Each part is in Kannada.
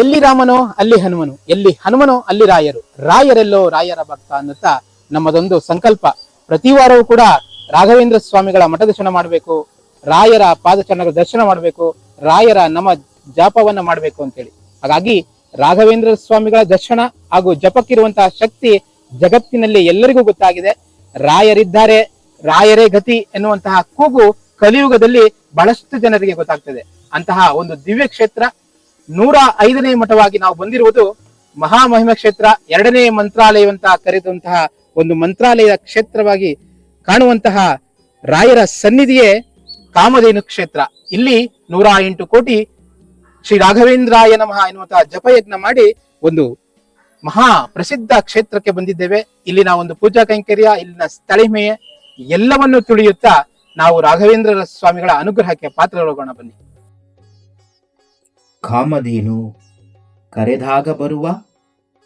ಎಲ್ಲಿ ರಾಮನೋ, ಅಲ್ಲಿ ಹನುಮನು. ಎಲ್ಲಿ ಹನುಮನೋ, ಅಲ್ಲಿ ರಾಯರು. ರಾಯರೆಲ್ಲೋ, ರಾಯರ ಭಕ್ತ ಅನ್ನುತ್ತಾ ನಮ್ಮದೊಂದು ಸಂಕಲ್ಪ. ಪ್ರತಿ ವಾರವೂ ಕೂಡ ರಾಘವೇಂದ್ರ ಸ್ವಾಮಿಗಳ ಮಠ ದರ್ಶನ ಮಾಡಬೇಕು. ರಾಯರ ಪಾದಚರಣಗಳ ದರ್ಶನ ಮಾಡಬೇಕು. ರಾಯರ ನಮ್ಮ ಜಪವನ್ನ ಮಾಡಬೇಕು ಅಂತೇಳಿ. ಹಾಗಾಗಿ ರಾಘವೇಂದ್ರ ಸ್ವಾಮಿಗಳ ದರ್ಶನ ಹಾಗೂ ಜಪಕ್ಕಿರುವಂತಹ ಶಕ್ತಿ ಜಗತ್ತಿನಲ್ಲಿ ಎಲ್ಲರಿಗೂ ಗೊತ್ತಾಗಿದೆ. ರಾಯರಿದ್ದಾರೆ, ರಾಯರೇ ಗತಿ ಎನ್ನುವಂತಹ ಕೂಗು ಕಲಿಯುಗದಲ್ಲಿ ಬಹಳಷ್ಟು ಜನರಿಗೆ ಗೊತ್ತಾಗ್ತದೆ. ಅಂತಹ ಒಂದು ದಿವ್ಯ ಕ್ಷೇತ್ರ ನೂರ ಐದನೇ ಮಠವಾಗಿ ನಾವು ಬಂದಿರುವುದು ಮಹಾಮಹಿಮ ಕ್ಷೇತ್ರ ಎರಡನೇ ಮಂತ್ರಾಲಯವಂತ ಕರೆದಂತಹ ಒಂದು ಮಂತ್ರಾಲಯದ ಕ್ಷೇತ್ರವಾಗಿ ಕಾಣುವಂತಹ ರಾಯರ ಸನ್ನಿಧಿಯೇ ಕಾಮಧೇನು ಕ್ಷೇತ್ರ. ಇಲ್ಲಿ ನೂರ ಎಂಟು ಕೋಟಿ ಶ್ರೀ ರಾಘವೇಂದ್ರಾಯ ನಮಃ ಎನ್ನುವಂತಹ ಜಪಯಜ್ಞ ಮಾಡಿ ಒಂದು ಮಹಾ ಪ್ರಸಿದ್ಧ ಕ್ಷೇತ್ರಕ್ಕೆ ಬಂದಿದ್ದೇವೆ. ಇಲ್ಲಿನ ಒಂದು ಪೂಜಾ ಕೈಂಕರ್ಯ, ಇಲ್ಲಿನ ಸ್ಥಳಿಮೆಯೇ ಎಲ್ಲವನ್ನು ತುಳಿಯುತ್ತಾ ನಾವು ರಾಘವೇಂದ್ರ ಸ್ವಾಮಿಗಳ ಅನುಗ್ರಹಕ್ಕೆ ಪಾತ್ರರೊಳಗೋಣ ಬನ್ನಿ. ಕಾಮಧೇನು ಕರೆದಾಗ ಬರುವ,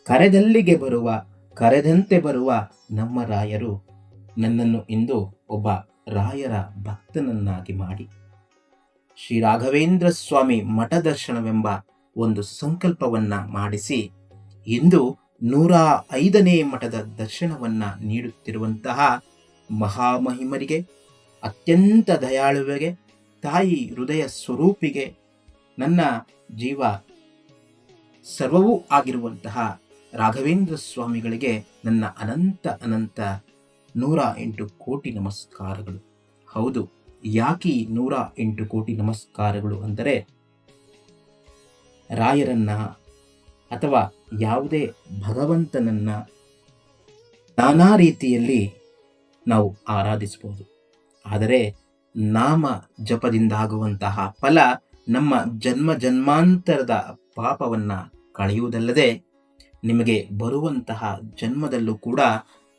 ಕರೆದಲ್ಲಿಗೆ ಬರುವ, ಕರೆದಂತೆ ಬರುವ ನಮ್ಮ ರಾಯರು ನನ್ನನ್ನು ಇಂದು ಒಬ್ಬ ರಾಯರ ಭಕ್ತನನ್ನಾಗಿ ಮಾಡಿ. ಶ್ರೀ ರಾಘವೇಂದ್ರ ಸ್ವಾಮಿ ಮಠ ದರ್ಶನವೆಂಬ ಒಂದು ಸಂಕಲ್ಪವನ್ನ ಮಾಡಿಸಿ ಇಂದು ನೂರ ಐದನೇ ಮಠದ ದರ್ಶನವನ್ನ ನೀಡುತ್ತಿರುವಂತಹ ಮಹಾಮಹಿಮರಿಗೆ, ಅತ್ಯಂತ ದಯಾಳುವಿಗೆ, ತಾಯಿ ಹೃದಯ ಸ್ವರೂಪಿಗೆ ನನ್ನ ಜೀವ ಸರ್ವವೂ ಆಗಿರುವಂತಹ ರಾಘವೇಂದ್ರ ಸ್ವಾಮಿಗಳಿಗೆ ನನ್ನ ಅನಂತ ಅನಂತ ನೂರ ಎಂಟು ಕೋಟಿ ನಮಸ್ಕಾರಗಳು. ಹೌದು, ಯಾಕೆ ನೂರ ಎಂಟು ಕೋಟಿ ನಮಸ್ಕಾರಗಳು ಅಂದರೆ ರಾಯರನ್ನ ಅಥವಾ ಯಾವುದೇ ಭಗವಂತನನ್ನ ನಾನಾ ರೀತಿಯಲ್ಲಿ ನಾವು ಆರಾಧಿಸಬಹುದು. ಆದರೆ ನಾಮ ಜಪದಿಂದಾಗುವಂತಹ ಫಲ ನಮ್ಮ ಜನ್ಮ ಜನ್ಮಾಂತರದ ಪಾಪವನ್ನ ಕಳೆಯುವುದಲ್ಲದೆ ನಿಮಗೆ ಬರುವಂತಹ ಜನ್ಮದಲ್ಲೂ ಕೂಡ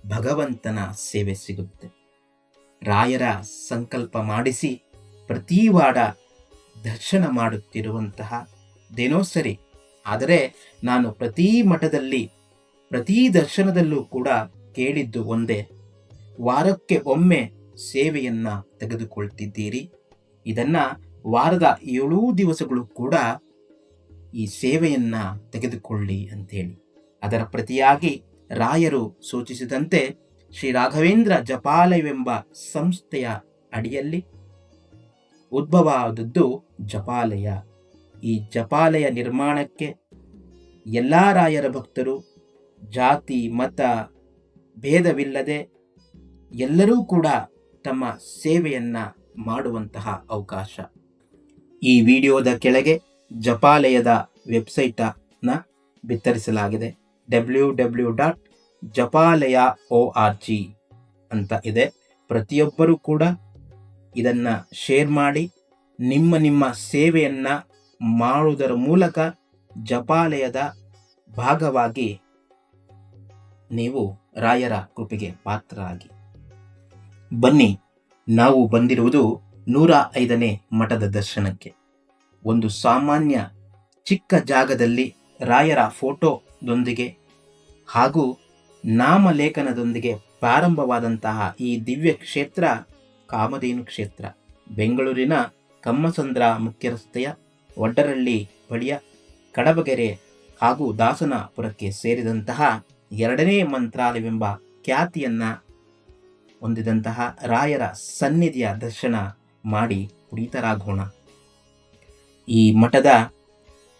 ಭಗವಂತನ ಸೇವೆ ಸಿಗುತ್ತೆ. ರಾಯರ ಸಂಕಲ್ಪ ಮಾಡಿಸಿ ಪ್ರತಿ ವಾರ ದರ್ಶನ ಮಾಡುತ್ತಿರುವಂತಹ ದೇನೋ ಸರಿ. ಆದರೆ ನಾನು ಪ್ರತಿ ಮಠದಲ್ಲಿ, ಪ್ರತಿ ದರ್ಶನದಲ್ಲೂ ಕೂಡ ಕೇಳಿದ್ದು ಒಂದೇ. ವಾರಕ್ಕೆ ಒಮ್ಮೆ ಸೇವೆಯನ್ನ ತೆಗೆದುಕೊಳ್ತಿದ್ದೀರಿ. ಇದನ್ನ ವಾರದ ಏಳೂ ದಿವಸಗಳು ಕೂಡ ಈ ಸೇವೆಯನ್ನು ತೆಗೆದುಕೊಳ್ಳಿ ಅಂತೇಳಿ. ಅದರ ಪ್ರತಿಯಾಗಿ ರಾಯರು ಸೂಚಿಸಿದಂತೆ ಶ್ರೀ ರಾಘವೇಂದ್ರ ಜಪಾಲಯವೆಂಬ ಸಂಸ್ಥೆಯ ಅಡಿಯಲ್ಲಿ ಉದ್ಭವ ಆದದ್ದು ಜಪಾಲಯ. ಈ ಜಪಾಲಯ ನಿರ್ಮಾಣಕ್ಕೆ ಎಲ್ಲ ರಾಯರ ಭಕ್ತರು ಜಾತಿ, ಮತ, ಭೇದವಿಲ್ಲದೆ ಎಲ್ಲರೂ ಕೂಡ ತಮ್ಮ ಸೇವೆಯನ್ನು ಮಾಡುವಂತಹ ಅವಕಾಶ ಈ ವಿಡಿಯೋದ ಕೆಳಗೆ ಜಪಾಲಯದ ವೆಬ್ಸೈಟನ್ನು ಬಿತ್ತರಿಸಲಾಗಿದೆ. W W dot Japalaya O R G ಅಂತ ಇದೆ. ಪ್ರತಿಯೊಬ್ಬರೂ ಕೂಡ ಇದನ್ನು ಶೇರ್ ಮಾಡಿ, ನಿಮ್ಮ ನಿಮ್ಮ ಸೇವೆಯನ್ನ ಮಾಡುವುದರ ಮೂಲಕ ಜಪಾಲಯದ ಭಾಗವಾಗಿ ನೀವು ರಾಯರ ಕೃಪೆಗೆ ಪಾತ್ರರಾಗಿ. ಬನ್ನಿ, ನಾವು ಬಂದಿರುವುದು ನೂರ ಐದನೇ ಮಠದ ದರ್ಶನಕ್ಕೆ. ಒಂದು ಸಾಮಾನ್ಯ ಚಿಕ್ಕ ಜಾಗದಲ್ಲಿ ರಾಯರ ಫೋಟೋದೊಂದಿಗೆ ಹಾಗೂ ನಾಮಲೇಖನದೊಂದಿಗೆ ಪ್ರಾರಂಭವಾದಂತಹ ಈ ದಿವ್ಯ ಕ್ಷೇತ್ರ, ಕಾಮಧೇನು ಕ್ಷೇತ್ರ. ಬೆಂಗಳೂರಿನ ಕಮ್ಮಸಂದ್ರ ಮುಖ್ಯ ರಸ್ತೆಯ ಒಡ್ಡರಳ್ಳಿ ಬಳಿಯ ಕಡಬಗೆರೆ ಹಾಗೂ ದಾಸನಪುರಕ್ಕೆ ಸೇರಿದಂತಹ ಎರಡನೇ ಮಂತ್ರಾಲಯವೆಂಬ ಖ್ಯಾತಿಯನ್ನು ಹೊಂದಿದಂತಹ ರಾಯರ ಸನ್ನಿಧಿಯ ದರ್ಶನ ಮಾಡಿ ಪುನೀತರಾಗೋಣ. ಈ ಮಠದ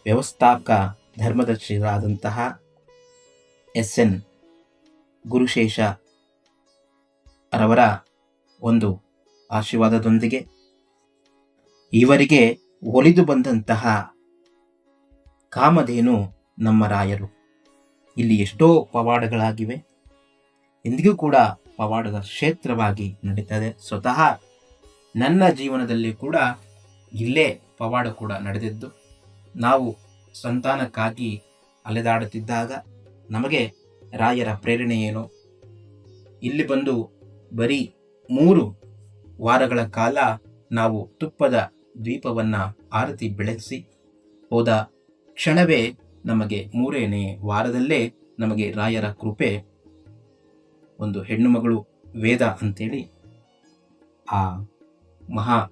ವ್ಯವಸ್ಥಾಪಕ ಧರ್ಮದರ್ಶಿಗಳಾದಂತಹ ಎಸ್ ಎನ್ ಗುರುಶೇಷ ರವರ ಒಂದು ಆಶೀರ್ವಾದದೊಂದಿಗೆ ಇವರಿಗೆ ಒಲಿದು ಬಂದಂತಹ ಕಾಮಧೇನು ನಮ್ಮ ರಾಯರು. ಇಲ್ಲಿ ಎಷ್ಟೋ ಪವಾಡಗಳಾಗಿವೆ. ಎಂದಿಗೂ ಕೂಡ ಪವಾಡದ ಕ್ಷೇತ್ರವಾಗಿ ನಡೀತದೆ. ಸ್ವತಃ ನನ್ನ ಜೀವನದಲ್ಲಿ ಕೂಡ ಇಲ್ಲೇ ಪವಾಡ ಕೂಡ ನಡೆದಿದ್ದು, ನಾವು ಸಂತಾನಕ್ಕಾಗಿ ಅಲೆದಾಡುತ್ತಿದ್ದಾಗ ನಮಗೆ ರಾಯರ ಪ್ರೇರಣೆ ಏನು? ಇಲ್ಲಿ ಬಂದು ಬರೀ ಮೂರು ವಾರಗಳ ಕಾಲ ನಾವು ತುಪ್ಪದ ದ್ವೀಪವನ್ನು ಆರತಿ ಬೆಳೆಸಿ ಹೋದ ಕ್ಷಣವೇ ನಮಗೆ ಮೂರನೇ ವಾರದಲ್ಲೇ ನಮಗೆ ರಾಯರ ಕೃಪೆ. ಒಂದು ಹೆಣ್ಣು ಮಗಳು ವೇದ ಅಂತೇಳಿ, ಆ ಮಹಾ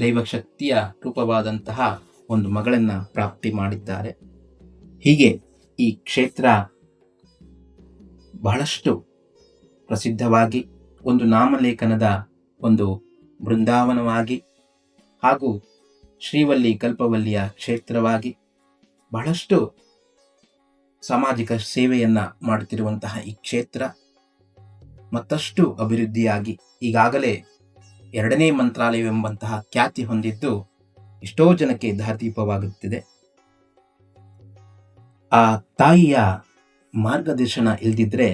ದೈವಶಕ್ತಿಯ ರೂಪವಾದಂತಹ ಒಂದು ಮಗಳನ್ನು ಪ್ರಾಪ್ತಿ ಮಾಡಿದ್ದಾರೆ. ಹೀಗೆ ಈ ಕ್ಷೇತ್ರ ಬಹಳಷ್ಟು ಪ್ರಸಿದ್ಧವಾಗಿ ಒಂದು ನಾಮಲೇಖನದ ಒಂದು ಬೃಂದಾವನವಾಗಿ ಹಾಗೂ ಶ್ರೀವಲ್ಲಿ ಕಲ್ಪವಲ್ಲಿಯ ಕ್ಷೇತ್ರವಾಗಿ ಬಹಳಷ್ಟು ಸಾಮಾಜಿಕ ಸೇವೆಯನ್ನು ಮಾಡುತ್ತಿರುವಂತಹ ಈ ಕ್ಷೇತ್ರ ಮತ್ತಷ್ಟು ಅಭಿವೃದ್ಧಿಯಾಗಿ ಈಗಾಗಲೇ ಎರಡನೇ ಮಂತ್ರಾಲಯವೆಂಬಂತಹ ಖ್ಯಾತಿ ಹೊಂದಿದ್ದು ಎಷ್ಟೋ ಜನಕ್ಕೆ ದಾರಿದೀಪವಾಗುತ್ತಿದೆ ಆ ತಾಯಿಯ ಮಾರ್ಗದರ್ಶನ ಇಲ್ದಿದ್ರೆ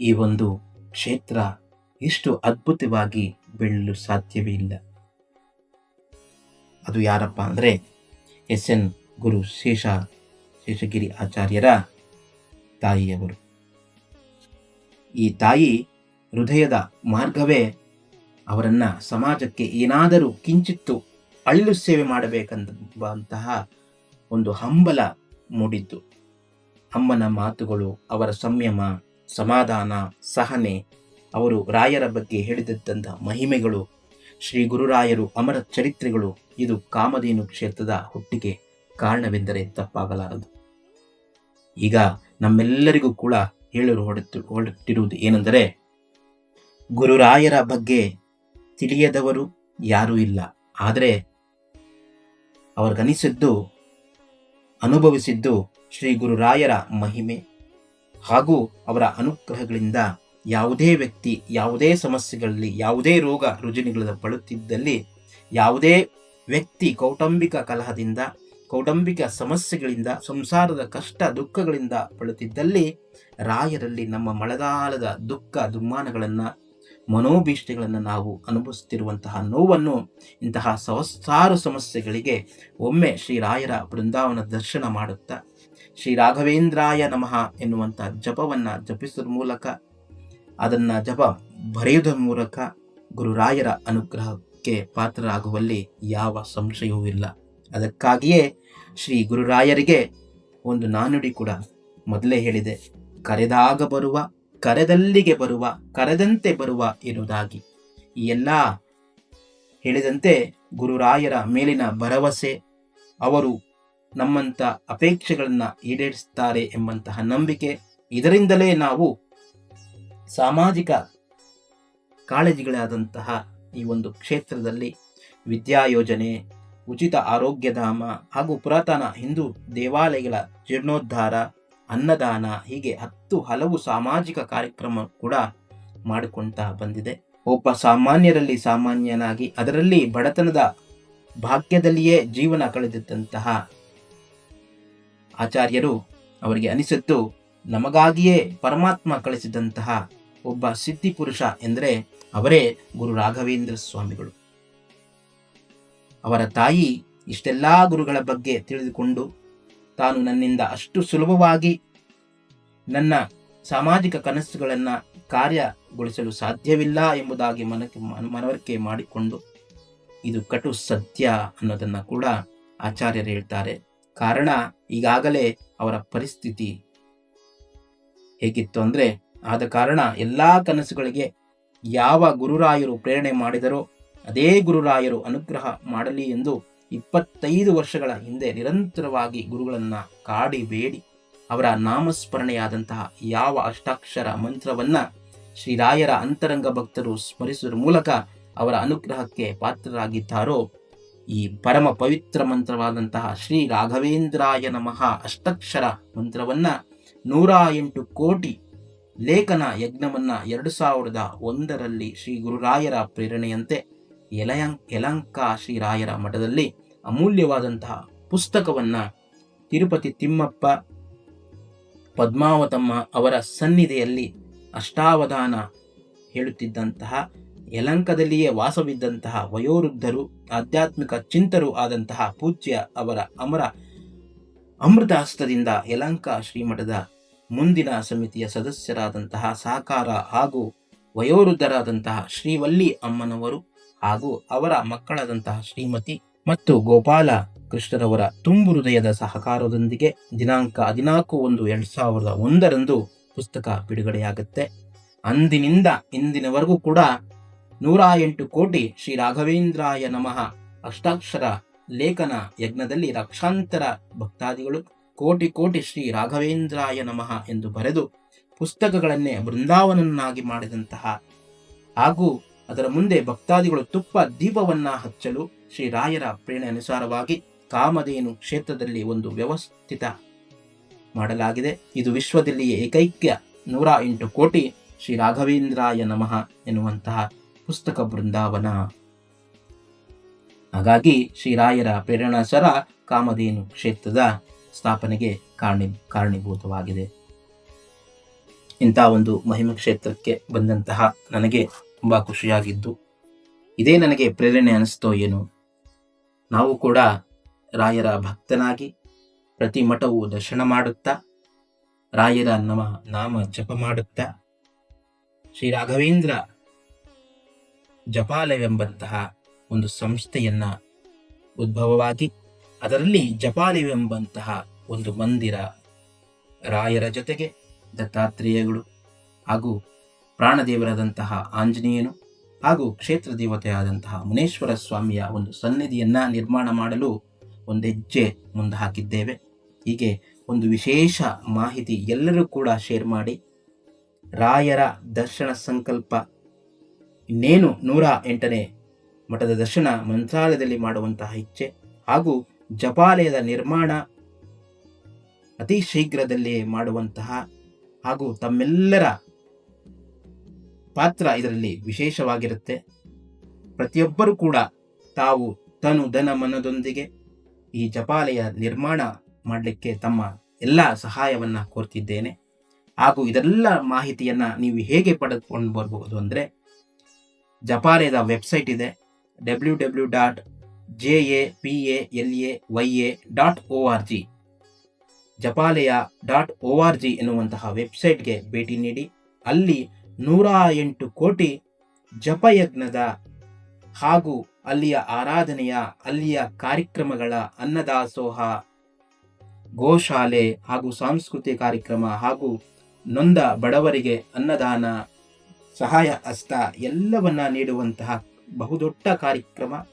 ಈ ಒಂದು ಕ್ಷೇತ್ರ ಇಷ್ಟು ಅದ್ಭುತವಾಗಿ ಬೆಳೆಯಲು ಸಾಧ್ಯವೇ ಇಲ್ಲ. ಅದು ಯಾರಪ್ಪ ಅಂದರೆ ಎಸ್ ಎನ್ ಗುರು ಶೇಷ, ಶೇಷಗಿರಿ ಆಚಾರ್ಯರ ತಾಯಿಯವರು. ಈ ತಾಯಿ ಹೃದಯದ ಮಾರ್ಗವೇ ಅವರನ್ನ ಸಮಾಜಕ್ಕೆ ಏನಾದರೂ ಕಿಂಚಿತ್ತು ಅಳ್ಳು ಸೇವೆ ಮಾಡಬೇಕೆಂಬಂತಹ ಒಂದು ಹಂಬಲ ಮೂಡಿದ್ದು. ಅಮ್ಮನ ಮಾತುಗಳು, ಅವರ ಸಂಯಮ, ಸಮಾಧಾನ, ಸಹನೆ, ಅವರು ರಾಯರ ಬಗ್ಗೆ ಹೇಳಿದಂತಹ ಮಹಿಮೆಗಳು, ಶ್ರೀ ಗುರುರಾಯರು ಅಮರ ಚರಿತ್ರೆಗಳು, ಇದು ಕಾಮಧೇನು ಕ್ಷೇತ್ರದ ಹುಟ್ಟಿಗೆ ಕಾರಣವೆಂದರೆ ತಪ್ಪಾಗಲಾರದು. ಈಗ ನಮ್ಮೆಲ್ಲರಿಗೂ ಕೂಡ ಹೇಳಲು ಹೊಡೆತು ಹೊರಟಿರುವುದು ಏನೆಂದರೆ, ಗುರುರಾಯರ ಬಗ್ಗೆ ತಿಳಿಯದವರು ಯಾರೂ ಇಲ್ಲ. ಆದರೆ ಅವ್ರಿಗನಿಸಿದ್ದು ಅನುಭವಿಸಿದ್ದು ಶ್ರೀ ಗುರುರಾಯರ ಮಹಿಮೆ ಹಾಗೂ ಅವರ ಅನುಗ್ರಹಗಳಿಂದ ಯಾವುದೇ ವ್ಯಕ್ತಿ ಯಾವುದೇ ಸಮಸ್ಯೆಗಳಲ್ಲಿ, ಯಾವುದೇ ರೋಗ ರುಜಿನಗಳ ಬಳುತ್ತಿದ್ದಲ್ಲಿ ಯಾವುದೇ ವ್ಯಕ್ತಿ ಕೌಟುಂಬಿಕ ಕಲಹದಿಂದ, ಕೌಟುಂಬಿಕ ಸಮಸ್ಯೆಗಳಿಂದ, ಸಂಸಾರದ ಕಷ್ಟ ದುಃಖಗಳಿಂದ ಬಳುತ್ತಿದ್ದಲ್ಲಿ ರಾಯರಲ್ಲಿ ನಮ್ಮ ಮಳೆಗಾಲದ ದುಃಖ ದುಮ್ಮಾನಗಳನ್ನು ಮನೋಭೀಷ್ಟಗಳನ್ನು ನಾವು ಅನುಭವಿಸುತ್ತಿರುವಂತಹ ನೋವನ್ನು ಇಂತಹ ಸಹಸ್ರಾರು ಸಮಸ್ಯೆಗಳಿಗೆ ಒಮ್ಮೆ ಶ್ರೀರಾಯರ ಬೃಂದಾವನ ದರ್ಶನ ಮಾಡುತ್ತಾ ಶ್ರೀ ರಾಘವೇಂದ್ರಾಯ ನಮಃ ಎನ್ನುವಂಥ ಜಪವನ್ನು ಜಪಿಸುವ ಮೂಲಕ ಅದನ್ನು ಜಪ ಬರೆಯುವುದರ ಮೂಲಕ ಗುರುರಾಯರ ಅನುಗ್ರಹಕ್ಕೆ ಪಾತ್ರರಾಗುವಲ್ಲಿ ಯಾವ ಸಂಶಯವೂ ಇಲ್ಲ. ಅದಕ್ಕಾಗಿಯೇ ಶ್ರೀ ಗುರುರಾಯರಿಗೆ ಒಂದು ನಾನುಡಿ ಕೂಡ ಮೊದಲೇ ಹೇಳಿದೆ. ಕರೆದಾಗ ಬರುವ ಕರೆದಲ್ಲಿಗೆ ಬರುವ, ಕರೆದಂತೆ ಬರುವ ಎನ್ನುವುದಾಗಿ ಈ ಎಲ್ಲ ಹೇಳಿದಂತೆ ಗುರುರಾಯರ ಮೇಲಿನ ಭರವಸೆ, ಅವರು ನಮ್ಮಂಥ ಅಪೇಕ್ಷೆಗಳನ್ನು ಈಡೇರಿಸುತ್ತಾರೆ ಎಂಬಂತಹ ನಂಬಿಕೆ, ಇದರಿಂದಲೇ ನಾವು ಸಾಮಾಜಿಕ ಕಾಳಜಿಗಳಾದಂತಹ ಈ ಒಂದು ಕ್ಷೇತ್ರದಲ್ಲಿ ವಿದ್ಯಾ ಯೋಜನೆ, ಉಚಿತ ಆರೋಗ್ಯಧಾಮ ಹಾಗೂ ಪುರಾತನ ಹಿಂದೂ ದೇವಾಲಯಗಳ ಜೀರ್ಣೋದ್ಧಾರ ಅನ್ನದಾನ, ಹೀಗೆ ಹತ್ತು ಹಲವು ಸಾಮಾಜಿಕ ಕಾರ್ಯಕ್ರಮ ಕೂಡ ಮಾಡಿಕೊಂತ ಬಂದಿದೆ. ಒಬ್ಬ ಸಾಮಾನ್ಯರಲ್ಲಿ ಸಾಮಾನ್ಯನಾಗಿ ಅದರಲ್ಲಿ ಬಡತನದ ಭಾಗ್ಯದಲ್ಲಿಯೇ ಜೀವನ ಕಳೆದಿದ್ದಂತಹ ಆಚಾರ್ಯರು ಅವರಿಗೆ ಅನಿಸಿದ್ದು, ನಮಗಾಗಿಯೇ ಪರಮಾತ್ಮ ಕಳಿಸಿದಂತಹ ಒಬ್ಬ ಸಿದ್ಧಿ ಪುರುಷ ಎಂದರೆ ಅವರೇ ಗುರು ರಾಘವೇಂದ್ರ ಸ್ವಾಮಿಗಳು. ಅವರ ತಾಯಿ ಇಷ್ಟೆಲ್ಲಾ ಗುರುಗಳ ಬಗ್ಗೆ ತಿಳಿದುಕೊಂಡು ತಾನು ನನ್ನಿಂದ ಅಷ್ಟು ಸುಲಭವಾಗಿ ನನ್ನ ಸಾಮಾಜಿಕ ಕನಸುಗಳನ್ನು ಕಾರ್ಯಗೊಳಿಸಲು ಸಾಧ್ಯವಿಲ್ಲ ಎಂಬುದಾಗಿ ಮನಕ್ಕೆ ಮನವರಿಕೆ ಮಾಡಿಕೊಂಡು ಇದು ಕಟು ಸತ್ಯ ಅನ್ನೋದನ್ನು ಕೂಡ ಆಚಾರ್ಯರು ಹೇಳ್ತಾರೆ. ಕಾರಣ ಈಗಾಗಲೇ ಅವರ ಪರಿಸ್ಥಿತಿ ಹೇಗಿತ್ತು ಅಂದರೆ ಆದ ಕಾರಣ ಎಲ್ಲ ಕನಸುಗಳಿಗೆ ಯಾವ ಗುರುರಾಯರು ಪ್ರೇರಣೆ ಮಾಡಿದರೋ ಅದೇ ಗುರುರಾಯರು ಅನುಗ್ರಹ ಮಾಡಲಿ ಎಂದು ಇಪ್ಪತ್ತೈದು ವರ್ಷಗಳ ಹಿಂದೆ ನಿರಂತರವಾಗಿ ಗುರುಗಳನ್ನು ಕಾಡಿ ಬೇಡಿ. ಅವರ ನಾಮಸ್ಮರಣೆಯಾದಂತಹ ಯಾವ ಅಷ್ಟಾಕ್ಷರ ಮಂತ್ರವನ್ನ ಶ್ರೀರಾಯರ ಅಂತರಂಗ ಭಕ್ತರು ಸ್ಮರಿಸುವ ಮೂಲಕ ಅವರ ಅನುಗ್ರಹಕ್ಕೆ ಪಾತ್ರರಾಗಿದ್ದಾರೋ, ಈ ಪರಮ ಪವಿತ್ರ ಮಂತ್ರವಾದಂತಹ ಶ್ರೀ ರಾಘವೇಂದ್ರಾಯ ನಮಃ ಅಷ್ಟಾಕ್ಷರ ಮಂತ್ರವನ್ನ ನೂರ ಎಂಟು ಕೋಟಿ ಲೇಖನ ಯಜ್ಞವನ್ನ ಎರಡು ಸಾವಿರದ ಒಂದರಲ್ಲಿ ಶ್ರೀ ಗುರುರಾಯರ ಪ್ರೇರಣೆಯಂತೆ ಯಲಯಂ ಯಲಂಕ ಶ್ರೀರಾಯರ ಮಠದಲ್ಲಿ ಅಮೂಲ್ಯವಾದಂತಹ ಪುಸ್ತಕವನ್ನ ತಿರುಪತಿ ತಿಮ್ಮಪ್ಪ ಪದ್ಮಾವತಮ್ಮ ಅವರ ಸನ್ನಿಧಿಯಲ್ಲಿ ಅಷ್ಟಾವಧಾನ ಹೇಳುತ್ತಿದ್ದಂತಹ, ಯಲಂಕದಲ್ಲಿಯೇ ವಾಸವಿದ್ದಂತಹ ವಯೋವೃದ್ಧರು, ಆಧ್ಯಾತ್ಮಿಕ ಚಿಂತರು ಆದಂತಹ ಪೂಜ್ಯ ಅವರ ಅಮರ ಅಮೃತ ಹಸ್ತದಿಂದ ಯಲಂಕ ಶ್ರೀಮಠದ ಮುಂದಿನ ಸಮಿತಿಯ ಸದಸ್ಯರಾದಂತಹ ಸಹಕಾರ ಹಾಗೂ ವಯೋವೃದ್ಧರಾದಂತಹ ಶ್ರೀವಲ್ಲಿ ಅಮ್ಮನವರು ಹಾಗೂ ಅವರ ಮಕ್ಕಳಾದಂತಹ ಶ್ರೀಮತಿ ಮತ್ತು ಗೋಪಾಲ ಕೃಷ್ಣರವರ ತುಂಬು ಹೃದಯದ ಸಹಕಾರದೊಂದಿಗೆ ದಿನಾಂಕ ಹದಿನಾಲ್ಕು ಒಂದು ಎರಡ್ ಸಾವಿರದ ಒಂದರಂದು ಪುಸ್ತಕ ಬಿಡುಗಡೆಯಾಗುತ್ತೆ. ಅಂದಿನಿಂದ ಇಂದಿನವರೆಗೂ ಕೂಡ ನೂರ ಎಂಟು ಕೋಟಿ ಶ್ರೀ ರಾಘವೇಂದ್ರಾಯ ನಮಃ ಅಷ್ಟಾಕ್ಷರ ಲೇಖನ ಯಜ್ಞದಲ್ಲಿ ಲಕ್ಷಾಂತರ ಭಕ್ತಾದಿಗಳು ಕೋಟಿ ಕೋಟಿ ಶ್ರೀ ರಾಘವೇಂದ್ರಾಯ ನಮಃ ಎಂದು ಬರೆದು ಪುಸ್ತಕಗಳನ್ನೇ ಬೃಂದಾವನನ್ನಾಗಿ ಮಾಡಿದಂತಹ ಹಾಗೂ ಅದರ ಮುಂದೆ ಭಕ್ತಾದಿಗಳು ತುಪ್ಪ ದೀಪವನ್ನ ಹಚ್ಚಲು ಶ್ರೀರಾಯರ ಪ್ರೇರಣೆ ಅನುಸಾರವಾಗಿ ಕಾಮಧೇನು ಕ್ಷೇತ್ರದಲ್ಲಿ ಒಂದು ವ್ಯವಸ್ಥಿತ ಮಾಡಲಾಗಿದೆ. ಇದು ವಿಶ್ವದಲ್ಲಿಯೇ ಏಕೈಕ್ಯ ನೂರ ಎಂಟು ಕೋಟಿ ಶ್ರೀ ರಾಘವೇಂದ್ರಾಯ ನಮಃ ಎನ್ನುವಂತಹ ಪುಸ್ತಕ ಬೃಂದಾವನ. ಹಾಗಾಗಿ ಶ್ರೀರಾಯರ ಪ್ರೇರಣಾಸರ ಕಾಮಧೇನು ಕ್ಷೇತ್ರದ ಸ್ಥಾಪನೆಗೆ ಕಾರಣಿ, ಕಾರಣೀಭೂತವಾಗಿದೆ. ಇಂಥ ಒಂದು ಮಹಿಮ ಕ್ಷೇತ್ರಕ್ಕೆ ಬಂದಂತಹ ನನಗೆ ತುಂಬಾ ಖುಷಿಯಾಗಿದ್ದು, ಇದೇ ನನಗೆ ಪ್ರೇರಣೆ ಅನಿಸ್ತೋ ಏನು. ನಾವು ಕೂಡ ರಾಯರ ಭಕ್ತನಾಗಿ ಪ್ರತಿ ಮಠವು ದರ್ಶನ ಮಾಡುತ್ತಾ, ರಾಯರ ನಮ ನಾಮ ಜಪ ಮಾಡುತ್ತಾ, ಶ್ರೀ ರಾಘವೇಂದ್ರ ಜಪಾಲಯವೆಂಬಂತಹ ಒಂದು ಸಂಸ್ಥೆಯನ್ನ ಉದ್ಭವವಾಗಿ, ಅದರಲ್ಲಿ ಜಪಾಲಯವೆಂಬಂತಹ ಒಂದು ಮಂದಿರ ರಾಯರ ಜೊತೆಗೆ ದತ್ತಾತ್ರೇಯಗಳು ಹಾಗೂ ಪ್ರಾಣದೇವರಾದಂತಹ ಆಂಜನೇಯನು ಹಾಗೂ ಕ್ಷೇತ್ರ ದೇವತೆಯಾದಂತಹ ಮುನೇಶ್ವರ ಸ್ವಾಮಿಯ ಒಂದು ಸನ್ನಿಧಿಯನ್ನು ನಿರ್ಮಾಣ ಮಾಡಲು ಒಂದು ಹೆಜ್ಜೆ ಮುಂದೆ ಹಾಕಿದ್ದೇವೆ ಹೀಗೆ ಒಂದು ವಿಶೇಷ ಮಾಹಿತಿ ಎಲ್ಲರೂ ಕೂಡ ಶೇರ್ ಮಾಡಿ, ರಾಯರ ದರ್ಶನ ಸಂಕಲ್ಪ. ಇನ್ನೇನು ನೂರ ಎಂಟನೇ ಮಠದ ದರ್ಶನ ಮಂತ್ರಾಲಯದಲ್ಲಿ ಮಾಡುವಂತಹ ಇಚ್ಛೆ ಹಾಗೂ ಜಪಾಲಯದ ನಿರ್ಮಾಣ ಅತಿ ಶೀಘ್ರದಲ್ಲಿ ಮಾಡುವಂತಹ ಹಾಗೂ ತಮ್ಮೆಲ್ಲರ ಪಾತ್ರ ಇದರಲ್ಲಿ ವಿಶೇಷವಾಗಿರುತ್ತೆ. ಪ್ರತಿಯೊಬ್ಬರೂ ಕೂಡ ತಾವು ತನು ಧನ ಮನದೊಂದಿಗೆ ಈ ಜಪಾಲಯ ನಿರ್ಮಾಣ ಮಾಡಲಿಕ್ಕೆ ತಮ್ಮ ಎಲ್ಲ ಸಹಾಯವನ್ನ ಕೋರ್ತಿದ್ದೇನೆ. ಹಾಗೂ ಇದೆಲ್ಲ ಮಾಹಿತಿಯನ್ನ ನೀವು ಹೇಗೆ ಪಡೆದುಕೊಂಡು ಬರಬಹುದು ಅಂದರೆ ಜಪಾಲಯದ ವೆಬ್ಸೈಟ್ ಇದೆ W W dot J A P A L A Y A dot O R G. Japalaya dot O R G ಎನ್ನುವಂತಹ ವೆಬ್ಸೈಟ್ಗೆ ಭೇಟಿ ನೀಡಿ ಅಲ್ಲಿ ನೂರ ಎಂಟು ಕೋಟಿ ಜಪಯಜ್ಞದ ಹಾಗೂ ಅಲ್ಲಿಯ ಆರಾಧನೆಯ, ಅಲ್ಲಿಯ ಕಾರ್ಯಕ್ರಮಗಳ ಅನ್ನದಾಸೋಹ, ಗೋಶಾಲೆ ಹಾಗೂ ಸಾಂಸ್ಕೃತಿಕ ಕಾರ್ಯಕ್ರಮ ಹಾಗೂ ನೊಂದ ಬಡವರಿಗೆ ಅನ್ನದಾನ, ಸಹಾಯ ಹಸ್ತ ಎಲ್ಲವನ್ನ ನೀಡುವಂತಹ ಬಹುದೊಡ್ಡ ಕಾರ್ಯಕ್ರಮ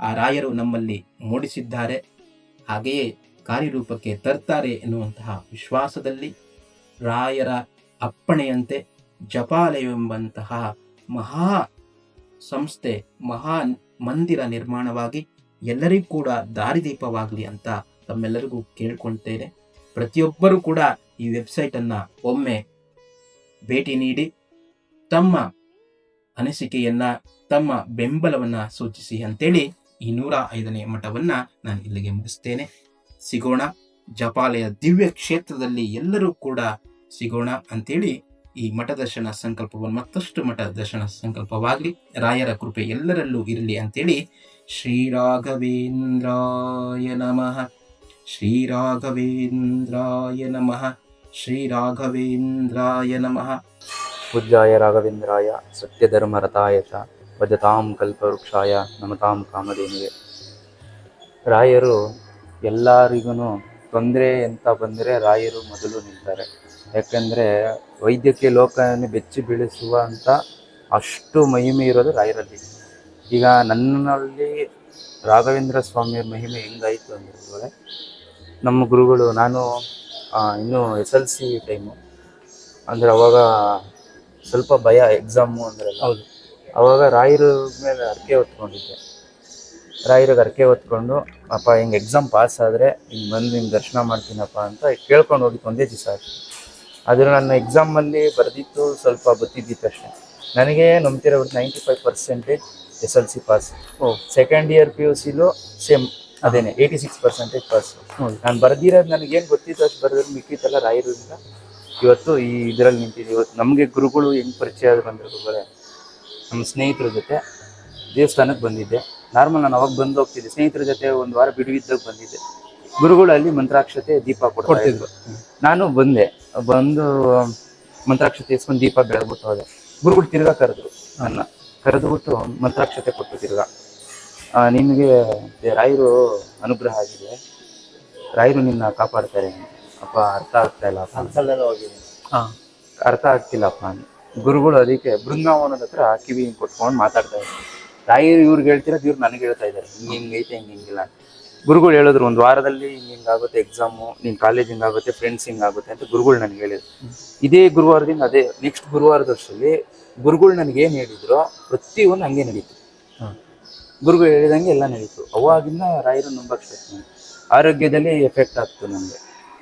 ಆ ರಾಯರು ನಮ್ಮಲ್ಲಿ ಮೂಡಿಸಿದ್ದಾರೆ. ಹಾಗೆಯೇ ಕಾರ್ಯರೂಪಕ್ಕೆ ತರ್ತಾರೆ ಎನ್ನುವಂತಹ ವಿಶ್ವಾಸದಲ್ಲಿ ರಾಯರ ಅಪ್ಪಣೆಯಂತೆ ಜಪಾಲಯವೆಂಬಂತಹ ಮಹಾ ಸಂಸ್ಥೆ, ಮಹಾ ಮಂದಿರ ನಿರ್ಮಾಣವಾಗಿ ಎಲ್ಲರಿಗೂ ಕೂಡ ದಾರಿದೀಪವಾಗಲಿ ಅಂತ ತಮ್ಮೆಲ್ಲರಿಗೂ ಕೇಳ್ಕೊಳ್ತೇನೆ. ಪ್ರತಿಯೊಬ್ಬರೂ ಕೂಡ ಈ ವೆಬ್ಸೈಟನ್ನು ಒಮ್ಮೆ ಭೇಟಿ ನೀಡಿ, ತಮ್ಮ ಅನಿಸಿಕೆಯನ್ನ, ತಮ್ಮ ಬೆಂಬಲವನ್ನ ಸೂಚಿಸಿ ಅಂತೇಳಿ ಈ ನೂರ ಐದನೇ ಮಠವನ್ನ ನಾನು ಇಲ್ಲಿಗೆ ಮುಗಿಸ್ತೇನೆ. ಸಿಗೋಣ, ಜಪಾಲಯ ದಿವ್ಯ ಕ್ಷೇತ್ರದಲ್ಲಿ ಎಲ್ಲರೂ ಕೂಡ ಸಿಗೋಣ ಅಂತೇಳಿ ಈ ಮಠ ದರ್ಶನ ಸಂಕಲ್ಪವನ್ನು ಮತ್ತಷ್ಟು ಮಠ ದರ್ಶನ ಸಂಕಲ್ಪವಾಗಲಿ, ರಾಯರ ಕೃಪೆ ಎಲ್ಲರಲ್ಲೂ ಇರಲಿ ಅಂತೇಳಿ ಶ್ರೀರಾಘವೇಂದ್ರಾಯ ನಮಃ. ಶ್ರೀರಾಘವೇಂದ್ರಾಯ ನಮಃ. ಶ್ರೀರಾಘವೇಂದ್ರಾಯ ನಮಃ. ಪೂಜ್ಯಾಯ ರಾಘವೇಂದ್ರಾಯ, ಸತ್ಯಧರ್ಮರಥಾಯ ಚ ವಜತಾಂ ಕಲ್ಪವೃಕ್ಷಾಯ ನಮತಾಂ ಕಾಮಧೇನಿಗೆ ರಾಯರು ಎಲ್ಲರಿಗೂ ತೊಂದರೆ ಅಂತ ಬಂದರೆ ರಾಯರು ಮೊದಲು ನಿಲ್ತಾರೆ. ಯಾಕಂದರೆ ವೈದ್ಯಕೀಯ ಲೋಕವನ್ನು ಬೆಚ್ಚಿ ಬೀಳಿಸುವಂಥ ಅಷ್ಟು ಮಹಿಮೆ ಇರೋದು ರಾಯರಲ್ಲಿ ಈಗ ನನ್ನಲ್ಲಿ ರಾಘವೇಂದ್ರ ಸ್ವಾಮಿಯ ಮಹಿಮೆ ಹೆಂಗಾಯಿತು ಅಂದರೆ ನಮ್ಮ ಗುರುಗಳು ನಾನು ಇನ್ನೂ ಎಸ್ ಎಲ್ ಸಿ ಟೈಮು ಅಂದರೆ ಅವಾಗ ಸ್ವಲ್ಪ ಭಯ ಎಕ್ಸಾಮು ಅಂದ್ರೆ ಹೌದು. ಅವಾಗ ರಾಯರ ಮೇಲೆ ಅರ್ಕೆ ಹೊತ್ಕೊಂಡಿದ್ದೆ. ರಾಯರಿಗೆ ಅರ್ಕೆ ಹೊತ್ಕೊಂಡು ಅಪ್ಪ ಹಿಂಗೆ ಎಕ್ಸಾಮ್ ಪಾಸ್ ಆದರೆ ಹಿಂಗೆ ಬಂದು ಹಿಂಗೆ ದರ್ಶನ ಮಾಡ್ತೀನಪ್ಪ ಅಂತ ಕೇಳ್ಕೊಂಡು ಹೋಗಿತ್ತು ಒಂದೇ ದಿವಸ ಆದರೆ ನನ್ನ ಎಕ್ಸಾಮಲ್ಲಿ ಬರೆದಿತ್ತು ಸ್ವಲ್ಪ ಗೊತ್ತಿದ್ದಿತ್ತು ಅಷ್ಟೇ. ನನಗೆ ನಂಬ್ತಿರೋ ninety five percentage S L C pass second year P U Silu same ಅದೇನೆ ಏಯ್ಟಿ ಸಿಕ್ಸ್ ಪರ್ಸೆಂಟೇಜ್ ಪಾಸ್. ನಾನು ಬರ್ದಿರೋದು ನನಗೇನು ಗೊತ್ತಿತ್ತು ಅಷ್ಟು ಬರೆದ್ರೆ ಮಿಕ್ಕಿತ್ತಲ್ಲ ರಾಯರಿಂದ ಇವತ್ತು ಈ ಇದರಲ್ಲಿ ನಿಂತಿದ್ದೆ ಇವತ್ತು ನಮಗೆ ಗುರುಗಳು ಹೆಂಗೆ ಪರಿಚಯ ಆದ್ರು ಬಂದರು ಗುರುಗಳೇ. ನಮ್ಮ ಸ್ನೇಹಿತರ ಜೊತೆ ದೇವಸ್ಥಾನಕ್ಕೆ ಬಂದಿದ್ದೆ. ನಾರ್ಮಲ್ ನಾನು ಅವಾಗ ಬಂದು ಹೋಗ್ತಿದ್ದೆ. ಸ್ನೇಹಿತರ ಜೊತೆ ಒಂದು ವಾರ ಬಿಡುವಿದ್ದಾಗ ಬಂದಿದ್ದೆ. ಗುರುಗಳು ಅಲ್ಲಿ ಮಂತ್ರಾಕ್ಷತೆ ದೀಪ ಕೊಡ್ತಾ ಕೊಡ್ತಿದ್ರು. ನಾನು ಬಂದೆ. ಬಂದು ಮಂತ್ರಾಕ್ಷತೆ ಇಸ್ಕೊಂಡು ದೀಪ ಬೆಳಗ್ಬಿಟ್ಟು ಹೋದೆ. ಗುರುಗಳು ತಿರ್ಗಾ ಕರೆದ್ರು ನನ್ನ. ಕರೆದುಬಿಟ್ಟು ಮಂತ್ರಾಕ್ಷತೆ ಕೊಟ್ಟು ತಿರ್ಗಾ. ನಿಮಗೆ ರಾಯರು ಅನುಗ್ರಹ ಆಗಿದೆ. ರಾಯರು ನಿನ್ನ ಕಾಪಾಡ್ತಾರೆ. ಅಪ್ಪ ಅರ್ಥ ಆಗ್ತಾ ಇಲ್ಲ ಹಾ. ಅರ್ಥ ಆಗ್ತಿಲ್ಲಪ್ಪ. ಗುರುಗಳು ಅದಕ್ಕೆ ಬೃಂದಾವನದ ಹತ್ರ ಕಿವಿ ಕೊಟ್ಕೊಂಡು ಮಾತಾಡ್ತಾ ಇದ್ದಾರೆ ರಾಯರು ಇವ್ರಿಗೆ ಹೇಳ್ತಿರೋದು ಇವ್ರು ನನಗೆ ಹೇಳ್ತಾ ಇದ್ದಾರೆ. ಹಿಂಗೆ ಹಿಂಗೈತೆ ಹಿಂಗೆ ಹಿಂಗಿಲ್ಲ ಅಂತ. ಗುರುಗಳು ಹೇಳಿದ್ರು ಒಂದು ವಾರದಲ್ಲಿ ಹಿಂಗ್ ಆಗುತ್ತೆ ಎಕ್ಸಾಮು ನಿನ್ ಕಾಲೇಜ್ ಹಿಂಗಾಗುತ್ತೆ ಫ್ರೆಂಡ್ಸ್ ಹಿಂಗಾಗುತ್ತೆ ಅಂತ ಗುರುಗಳು ನನಗೆ ಹೇಳಿದ್ರು. ಇದೇ ಗುರುವಾರದಿಂದ ಅದೇ ನೆಕ್ಸ್ಟ್ ಗುರುವಾರದ ವರ್ಷದಲ್ಲಿ ಗುರುಗಳು ನನಗೆ ಏನು ಹೇಳಿದ್ರು ಪ್ರತಿಯೊಂದು ಹಂಗೆ ನಡೀತು. ಗುರುಗಳು ಹೇಳಿದಂಗೆ ಎಲ್ಲ ನಡೀತು. ಅವಾಗಿಂದ ರಾಯರು ನಂಬಕ್ ಸ್ಟಾರ್ಟ್ ಮಾಡಿ ಆರೋಗ್ಯದಲ್ಲಿ ಎಫೆಕ್ಟ್ ಆಗ್ತು ನನಗೆ.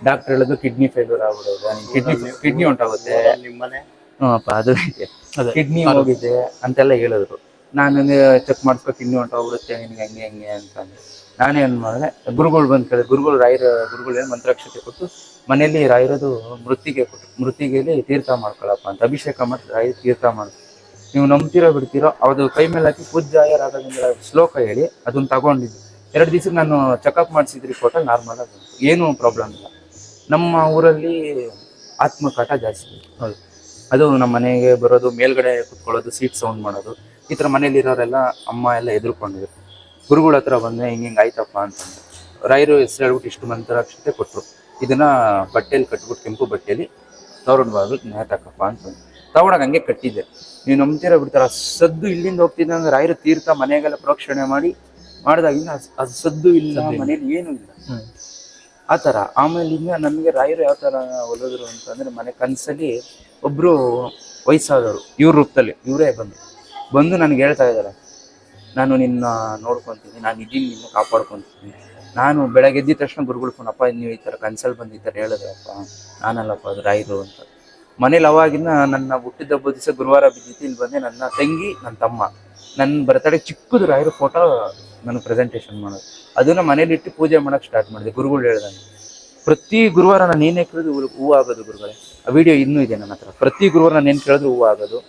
ಡಾಕ್ಟರ್ ಹೇಳೋದು ಕಿಡ್ನಿ ಫೇಲ್ಯೂರ್ ಆಗ್ಬಿಡೋದು ಕಿಡ್ನಿ ಕಿಡ್ನಿ ಉಂಟಾಗುತ್ತೆ. ನಿಮ್ಮನೆ ಹ್ಞೂಪ್ಪ ಅದು ಕಿಡ್ನಿ ಹೋಗಿದೆ ಅಂತೆಲ್ಲ ಹೇಳಿದ್ರು. ನಾನು ಚೆಕ್ ಮಾಡಿಸ್ಕೊ ಕಿಡ್ನಿ ಹೊಂಟೋಗ್ಬಿಡುತ್ತೆ ನಿನ್ಗೆ ಹಂಗೆ ಹಂಗೆ ಅಂತ. ನಾನೇನ್ ಮಾಡಿದೆ? ಗುರುಗಳು ಬಂದು ಕೇಳಿದೆ, ಗುರುಗಳು ರಾಯರ, ಗುರುಗಳು ಏನು ಮಂತ್ರಾಕ್ಷತೆ ಕೊಟ್ಟು ಮನೆಯಲ್ಲಿ ರಾಯರದು ಮೃತ್ತಿಗೆ ಕೊಟ್ಟು ಮೃತ್ತಿಗೆಯಲ್ಲಿ ತೀರ್ಥ ಮಾಡ್ಕೊಳಪ್ಪ ಅಂತ, ಅಭಿಷೇಕ ಮಾಡಿ ರಾಯರ ತೀರ್ಥ ಮಾಡಿ ನೀವು ನಂಬ್ತಿರೋ ಬಿಡ್ತಿರೋ ಅದು ಕೈ ಮೇಲೆ ಹಾಕಿ ಪೂಜ್ಯಾಯ ರಾಘವೇಂದ್ರ ಶ್ಲೋಕ ಹೇಳಿ ಅದನ್ನ ತಗೊಂಡಿದ್ದೆ. ಎರಡು ದಿವಸಕ್ಕೆ ನಾನು ಚೆಕಪ್ ಮಾಡಿಸಿದ್ರಿ ಫೋಟೋ ನಾರ್ಮಲ್ ಆಗಿ. ಏನೂ ಪ್ರಾಬ್ಲಮ್ ಇಲ್ಲ. ನಮ್ಮ ಊರಲ್ಲಿ ಆತ್ಮಕಾಟ ಜಾಸ್ತಿ ಹೌದು. ಅದು ನಮ್ಮ ಮನೆಗೆ ಬರೋದು, ಮೇಲ್ಗಡೆ ಕುತ್ಕೊಳ್ಳೋದು ಸೀಟ್ ಸೌಂಡ್ ಮಾಡೋದು, ಈ ಥರ ಮನೇಲಿರೋರೆಲ್ಲ ಅಮ್ಮ ಎಲ್ಲ ಎದುರ್ಕೊಂಡಿದ್ರು ಗುರುಗಳ ಹತ್ರ ಬಂದೆ ಹಿಂಗೆ ಹಿಂಗೆ ಆಯ್ತಪ್ಪ ಅಂತ ರಾಯರು ಹೆಸರು ಹೇಳ್ಬಿಟ್ಟು ಇಷ್ಟು ಮಂತ್ರಾಕ್ಷತೆ ಕೊಟ್ಟರು ಇದನ್ನ ಬಟ್ಟೆಯಲ್ಲಿ ಕಟ್ಬಿಟ್ಟು ಕೆಂಪು ಬಟ್ಟೆಯಲ್ಲಿ ತವರಣ ಬಾಗಿಲು ನೇತಾಕಪ್ಪ ಅಂತಂದು. ತಗೊಂಡಾಗ ಹಂಗೆ ಕಟ್ಟಿದ್ದೆ. ನೀವು ನಂಬ್ತೀರ ಬಿಡ್ತಾರೆ ಆ ಸದ್ದು ಇಲ್ಲಿಂದ ಹೋಗ್ತಿದ್ದೆ ಅಂದ್ರೆ ರಾಯರು ತೀರ್ಥ ಮನೆಗೆಲ್ಲ ಪ್ರೋಕ್ಷಣೆ ಮಾಡಿ ಮಾಡಿದಾಗಿಂದ ಅದ್- ಅದು ಸದ್ದು ಇಲ್ಲ ಮನೇಲಿ ಏನೂ ಇಲ್ಲ. ಆ ಥರ. ಆಮೇಲೆ ನಮಗೆ ರಾಯರು ಯಾವ ಥರ ಒಲಿದ್ರು ಅಂತಂದ್ರೆ ಮನೆ ಕನಸಲ್ಲಿ ಒಬ್ರು ವಯಸ್ಸಾದವರು ಇವ್ರ ರೂಪದಲ್ಲಿ ಇವರೇ ಬಂದು. ಬಂದು ನನಗೆ ಹೇಳ್ತಾ ಇದ್ದಾರೆ ನಾನು ನಿನ್ನ ನೋಡ್ಕೊತೀನಿ, ನಾನು ಇದೀನಿ ನಿನ್ನ ಕಾಪಾಡ್ಕೊತೀನಿ. ನಾನು ಬೆಳಗ್ಗೆ ಎದ್ದಿದ ತಕ್ಷಣ ಗುರುಗಳು ಫೋನ್ ಅಪ್ಪ, ನೀವು ಈ ಥರ ಕನ್ಸಲ್ಲಿ ಬಂದು ಈ ಥರ ಹೇಳಿದ್ರಪ್ಪ ನಾನಲ್ಲಪ್ಪ, ಅದು ರಾಯರು ಅಂತ. ಮನೇಲಿ ಅವಾಗಿನ ನನ್ನ ಹುಟ್ಟಿದ ಹಬ್ಬದ ದಿವಸ ಗುರುವಾರ ಬಿದ್ದಿತ್ತು ಇಲ್ಲಿ ಬಂದೆ, ನನ್ನ ತಂಗಿ, ನನ್ನ ತಮ್ಮ. ನನ್ನ ಬರ್ತಡೆ ಚಿಕ್ಕದು ರಾಯರು ಫೋಟೋ ನನಗೆ ಪ್ರೆಸೆಂಟೇಷನ್ ಮಾಡೋದು. ಅದನ್ನು ಮನೇಲಿಟ್ಟು ಪೂಜೆ ಮಾಡೋಕ್ಕೆ ಸ್ಟಾರ್ಟ್ ಮಾಡಿದೆ, ಗುರುಗಳು ಹೇಳ್ದಂಗೆ ಪ್ರತಿ ಗುರುವಾರ ನಾನು ಏನೇ ಕೇಳಿದ್ರು ಹೂ- ಹೂವು ಆಗೋದು ಗುರುಗಳೇ. ಆ ವಿಡಿಯೋ ಇನ್ನೂ ಇದೆ ನನ್ನ ಹತ್ರ. ಪ್ರತಿ ಗುರುವಾರ ನಾನು ಏನು ಕೇಳಿದ್ರು ಹೂವು ಆಗೋದು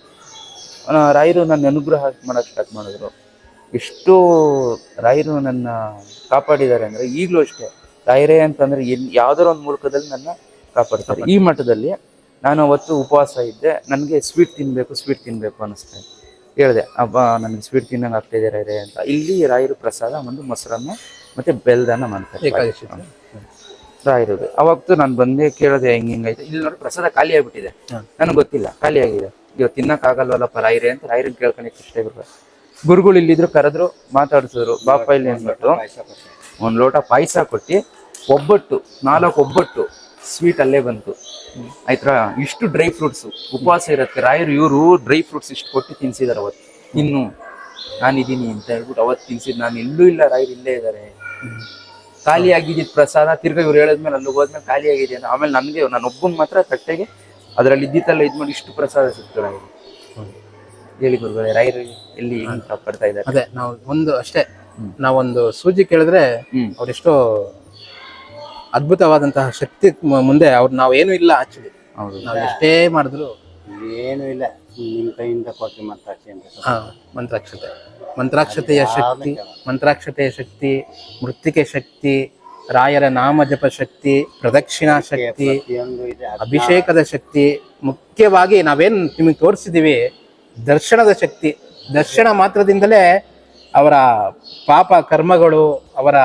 ರಾಯರು ನನ್ನ ಅನುಗ್ರಹ ಮಾಡೋಕ್ಕೆ ಸ್ಟಾರ್ಟ್ ಮಾಡಿದ್ರು. ಎಷ್ಟು ರಾಯರು ನನ್ನ ಕಾಪಾಡಿದ್ದಾರೆ ಅಂದರೆ ಈಗಲೂ ಅಷ್ಟೇ. ರಾಯರೇ ಅಂತಂದ್ರೆ ಎಲ್ಲಿ ಯಾವ್ದಾರ ಒಂದು ಮೂಲಕದಲ್ಲಿ ನನ್ನ ಕಾಪಾಡ್ತಾರೆ. ಈ ಮಠದಲ್ಲಿ ನಾನು ಅವತ್ತು ಉಪವಾಸ ಇದ್ದೆ. ನನಗೆ ಸ್ವೀಟ್ ತಿನ್ನಬೇಕು ಸ್ವೀಟ್ ತಿನ್ನಬೇಕು ಅನ್ನಿಸ್ತಾ ಹೇಳಿದೆ ಅಬ್ಬ ನನಗೆ ಸ್ವೀಟ್ ತಿನ್ನಂಗೆ ಆಗ್ತಾ ಇದೆ ರಾಯರೇ ಅಂತ. ಇಲ್ಲಿ ರಾಯರು ಪ್ರಸಾದ ಒಂದು ಮೊಸರನ್ನ ಮತ್ತೆ ಬೆಲ್ಲದನ್ನ ಮಾಡ್ತಾರೆ. ಏಕಾದಶಿ. ಅವತ್ತು ಅವಾಗ್ತು ನಾನು ಬಂದೆ ಕೇಳಿದೆ ಹೆಂಗ್ ಹಿಂಗೈತೆ ಇಲ್ಲಿ ನೋಡಿ ಪ್ರಸಾದ ಖಾಲಿ ಆಗಿಬಿಟ್ಟಿದೆ. ನನಗೆ ಗೊತ್ತಿಲ್ಲ ಖಾಲಿ ಆಗಿದೆ. ಇವತ್ತು ತಿನ್ನಕ್ ಆಗಲ್ವಲ್ಲಪ್ಪ ರಾಯರೇ ಅಂತ ರಾಯರನ್ನ ಕೇಳ್ಕೊಳಕ್ಕೆ ಇಷ್ಟ ಇರ್ಬೇಕು. ಗುರುಗಳು ಇಲ್ಲಿದ್ರು ಕರೆದ್ರು, ಮಾತಾಡಿಸಿದ್ರು. ಬಾಪ ಇಲ್ಲಿ ಅಂದ್ಬಿಟ್ಟು. ಒಂದು ಲೋಟ ಪಾಯಸ ಕೊಟ್ಟು, ಒಬ್ಬಟ್ಟು, ನಾಲ್ಕು ಒಬ್ಬಟ್ಟು ಸ್ವೀಟ್ ಅಲ್ಲೇ ಬಂತು. ಆಯ್ತಾ? ಇಷ್ಟು ಡ್ರೈ ಫ್ರೂಟ್ಸ್ ಉಪವಾಸ ಇರತ್ತೆ ರಾಯರು ಇವರು ಡ್ರೈ ಫ್ರೂಟ್ಸ್ ಇಷ್ಟು ಕೊಟ್ಟು ತಿನ್ಸಿದಾರೆ ಅವತ್ತು. ಇನ್ನು ನಾನಿದ್ದೀನಿ ಅಂತ ಹೇಳ್ಬಿಟ್ಟು ಅವತ್ತು ತಿನ್ಸಿದ್ ನಾನು ಎಲ್ಲೂ ಇಲ್ಲ, ರಾಯರು ಇಲ್ಲೇ ಇದ್ದಾರೆ. ಖಾಲಿ ಆಗಿದ್ದಿದ್ ಪ್ರಸಾದ, ತಿರ್ಗಾ ಇವ್ರು ಹೇಳಿದ್ಮೇಲೆ ಅಲ್ಲಿ ಹೋದ್ಮೇಲೆ ಖಾಲಿ ಆಗಿದೆ ಆಮೇಲೆ ನನಗೆ, ನಾನು ಒಬ್ಬನ್ ಮಾತ್ರ ತಟ್ಟೆಗೆ ಅದರಲ್ಲಿ ಇದ್ದಿತ್ತಲ್ಲ ಇದ್ಮೇಲೆ ಇಷ್ಟು ಪ್ರಸಾದ ಸಿಗ್ತದೆ ಹೇಳಿ ಗುರುಗಳೇ ರಾಯರು ಎಲ್ಲಿ ಹೆಂಗ್ ಇದ್ದಾರೆ. ಅದೇ ನಾವು ಒಂದು ಅಷ್ಟೇ. ನಾವೊಂದು ಸೂಜಿ ಕೇಳಿದ್ರೆ ಅವ್ರೆಷ್ಟೋ ಅದ್ಭುತವಾದಂತಹ ಶಕ್ತಿ ಮ- ಮುಂದೆ ಅವ್ರು ನಾವು ಏನು ಇಲ್ಲ ಆಕ್ಚುಲಿ ಹೌದು. ನಾವು ಎಷ್ಟೇ ಮಾಡಿದ್ರು. ಏನು ಇಲ್ಲ. ನಿಮ್ಮ ಕೈಯಿಂದ ಕೊಟ್ಟು ಮಾತಾಡ್ಸಿ ಅಂತ ಹಾ ಮಂತ್ರಾಕ್ಷತೆ. ಮಂತ್ರಾಕ್ಷತೆಯ ಶಕ್ತಿ ಮಂತ್ರಾಕ್ಷತೆಯ ಶಕ್ತಿ ಮೃತ್ತಿಕೆ ಶಕ್ತಿ ರಾಯರ ನಾಮ ಜಪ ಶಕ್ತಿ ಪ್ರದಕ್ಷಿಣಾ ಶಕ್ತಿ ಪ್ರತಿಯೊಂದು ಇದೆ. ಅಭಿಷೇಕದ ಶಕ್ತಿ. ಮುಖ್ಯವಾಗಿ ನಾವೇನ್ ನಿಮಗೆ ತೋರಿಸಿದೀವಿ ದರ್ಶನದ ಶಕ್ತಿ, ದರ್ಶನ ಮಾತ್ರದಿಂದಲೇ ಅವರ ಪಾಪ ಕರ್ಮಗಳು, ಅವರ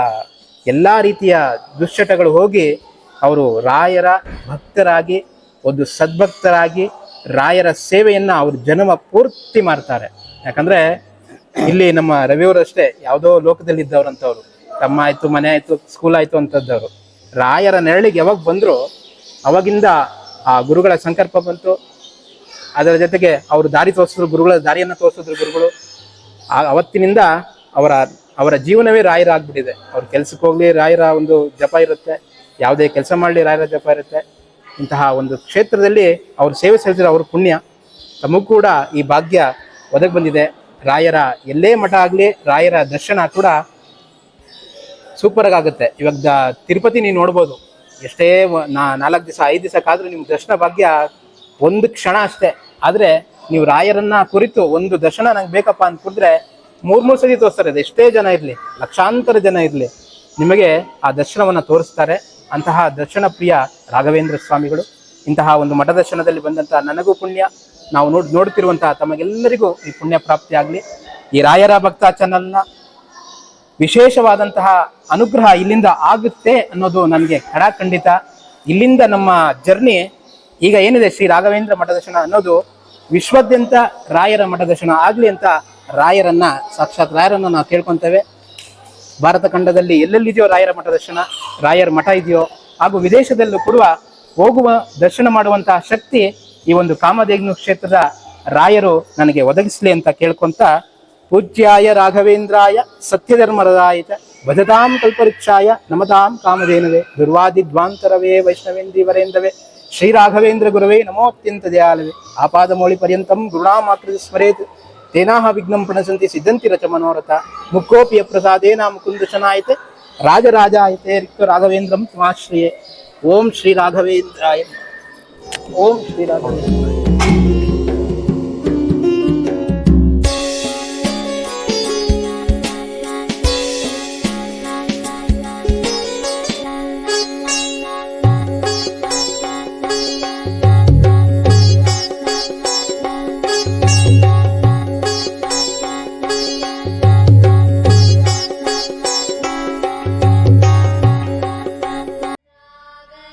ಎಲ್ಲ ರೀತಿಯ ದುಶ್ಚಟಗಳು ಹೋಗಿ ಅವರು ರಾಯರ ಭಕ್ತರಾಗಿ, ಒಂದು ಸದ್ಭಕ್ತರಾಗಿ ರಾಯರ ಸೇವೆಯನ್ನು ಅವರು ಜನ್ಮ ಪೂರ್ತಿ ಮಾಡ್ತಾರೆ. ಯಾಕಂದರೆ ಇಲ್ಲಿ ನಮ್ಮ ರವಿಯವರು ಅಷ್ಟೇ ಯಾವುದೋ ಲೋಕದಲ್ಲಿ ಇದ್ದವ್ರಂತವ್ರು ತಮ್ಮ ಆಯಿತು, ಮನೆ ಆಯಿತು ಸ್ಕೂಲ್ ಆಯಿತು ಅಂಥದ್ದವರು. ರಾಯರ ನೆರಳಿಗೆ ಯಾವಾಗ ಬಂದರೂ ಅವಾಗಿಂದ ಆ ಗುರುಗಳ ಸಂಕಲ್ಪ ಬಂತು. ಅದರ ಜೊತೆಗೆ ಅವರು ದಾರಿ ತೋರಿಸಿದ್ರು, ಗುರುಗಳ ದಾರಿಯನ್ನು ತೋರಿಸಿದ್ರು ಗುರುಗಳು. ಅವತ್ತಿನಿಂದ ಅವರ ಅವರ ಜೀವನವೇ ರಾಯರ ಆಗ್ಬಿಟ್ಟಿದೆ. ಅವ್ರ ಕೆಲ್ಸಕ್ಕೆ ಹೋಗ್ಲಿ, ರಾಯರ ಒಂದು ಜಪ ಇರುತ್ತೆ. ಯಾವುದೇ ಕೆಲಸ ಮಾಡಲಿ, ರಾಯರ ಜಪ ಇರುತ್ತೆ. ಇಂತಹ ಒಂದು ಕ್ಷೇತ್ರದಲ್ಲಿ ಅವರು ಸೇವೆ ಸಲ್ಲಿಸಿರೋ ಅವ್ರ ಪುಣ್ಯ ತಮಗೂ ಕೂಡ ಈ ಭಾಗ್ಯ ಒದಗಿ ಬಂದಿದೆ. ರಾಯರ ಎಲ್ಲೇ ಮಠ ಆಗಲಿ, ರಾಯರ ದರ್ಶನ ಕೂಡ ಸೂಪರ್ ಆಗುತ್ತೆ. ಇವಾಗ ತಿರುಪತಿ ನೀವು ನೋಡ್ಬೋದು. ಎಷ್ಟೇ ನಾಲ್ಕು ದಿವಸ, ಐದು ದಿವಸಕ್ಕಾದರೂ ಕಾದ್ರೂ ನಿಮ್ಗೆ ದರ್ಶನ ಭಾಗ್ಯ ಒಂದು ಕ್ಷಣ ಅಷ್ಟೇ. ಆದ್ರೆ ನೀವು ರಾಯರನ್ನ ಕುರಿತು ಒಂದು ದರ್ಶನ ನಂಗೆ ಬೇಕಪ್ಪ ಅಂದ್ಕೊಂಡ್ರೆ ಮೂರ್ ಮೂರ್ ಸತಿ ತೋರಿಸ್ತಾರೆ ಅದು ಎಷ್ಟೇ ಜನ ಇರ್ಲಿ, ಲಕ್ಷಾಂತರ ಜನ ಇರ್ಲಿ, ನಿಮಗೆ ಆ ದರ್ಶನವನ್ನ ತೋರಿಸ್ತಾರೆ. ಅಂತಹ ದರ್ಶನ ಪ್ರಿಯ ರಾಘವೇಂದ್ರ ಸ್ವಾಮಿಗಳು, ಇಂತಹ ಒಂದು ಮಠ ದರ್ಶನದಲ್ಲಿ ಬಂದಂತಹ ನನಗೂ ಪುಣ್ಯ. ನಾವು ನೋಡ್ ನೋಡ್ತಿರುವಂತಹ ತಮಗೆಲ್ಲರಿಗೂ ಈ ಪುಣ್ಯ ಪ್ರಾಪ್ತಿ ಆಗ್ಲಿ. ಈ ರಾಯರ ಭಕ್ತ ಚಾನಲ್ನ ವಿಶೇಷವಾದಂತಹ ಅನುಗ್ರಹ ಇಲ್ಲಿಂದ ಆಗುತ್ತೆ ಅನ್ನೋದು ನನಗೆ ಖಡಾಖಂಡಿತ ಇಲ್ಲಿಂದ ನಮ್ಮ ಜರ್ನಿ ಈಗ ಏನಿದೆ ಶ್ರೀ ರಾಘವೇಂದ್ರ ಮಠದರ್ಶನ ಅನ್ನೋದು ವಿಶ್ವಾದ್ಯಂತ ರಾಯರ ಮಠದರ್ಶನ ಆಗಲಿ ಅಂತ ರಾಯರನ್ನ, ಸಾಕ್ಷಾತ್ ರಾಯರನ್ನ ನಾವು ಕೇಳ್ಕೊಂತೇವೆ. ಭಾರತ ಖಂಡದಲ್ಲಿ ಎಲ್ಲೆಲ್ಲಿದೆಯೋ ರಾಯರ ಮಠದರ್ಶನ, ರಾಯರ ಮಠ ಇದೆಯೋ, ಹಾಗೂ ವಿದೇಶದಲ್ಲೂ ಕೂಡ ಹೋಗುವ ದರ್ಶನ ಮಾಡುವಂತಹ ಶಕ್ತಿ ಈ ಒಂದು ಕಾಮಧೇನು ಕ್ಷೇತ್ರದ ರಾಯರು ನನಗೆ ಒದಗಿಸಲಿ ಅಂತ ಕೇಳ್ಕೊಂತ, ಪೂಜ್ಯಾಯ ರಾಘವೇಂದ್ರಾಯ ಸತ್ಯಧರ್ಮರದಾಯಿತ ಭಜತಾಂ ಕಲ್ಪವೃಕ್ಷಾಯ ನಮತಾಂ ಕಾಮಧೇನವೇ ದುರ್ವಾದಿದ್ವಾಂತರವೇ ವೈಷ್ಣವೇಂದ್ರಿವರೇಂದವೇ ಶ್ರೀ ರಾಘವೇಂದ್ರ ಗುರವೇ ನಮೋತ್ಯಂತ ದಯಾಳವೇ ಆಪಾದಮೌಳಿ ಪರ್ಯಂತಂ ಗುರುಣಾಮಾಕೃತಿ ಸ್ಮರೇತ್ ತೇನಾಹ ವಿಘ್ನಂ ಪ್ರಣಸಂತಿ ಸಿದ್ಧಂತಿ ರಚ ಮನೋರಥ ಮುಖೋಪಿಯ ಪ್ರಸಾದೇನ ಮುಕುಂದ ಶನಾಯತೆ ರಾಜರಾಜಾಯತೆ ರಿಕ್ತ ರಾಘವೇಂದ್ರಂ ತಮಾಶ್ರಯೇ ಓಂ ಶ್ರೀ ರಾಘವೇಂದ್ರಾಯ ಓಂ ಶ್ರೀ ರಾಘವೇಂದ್ರ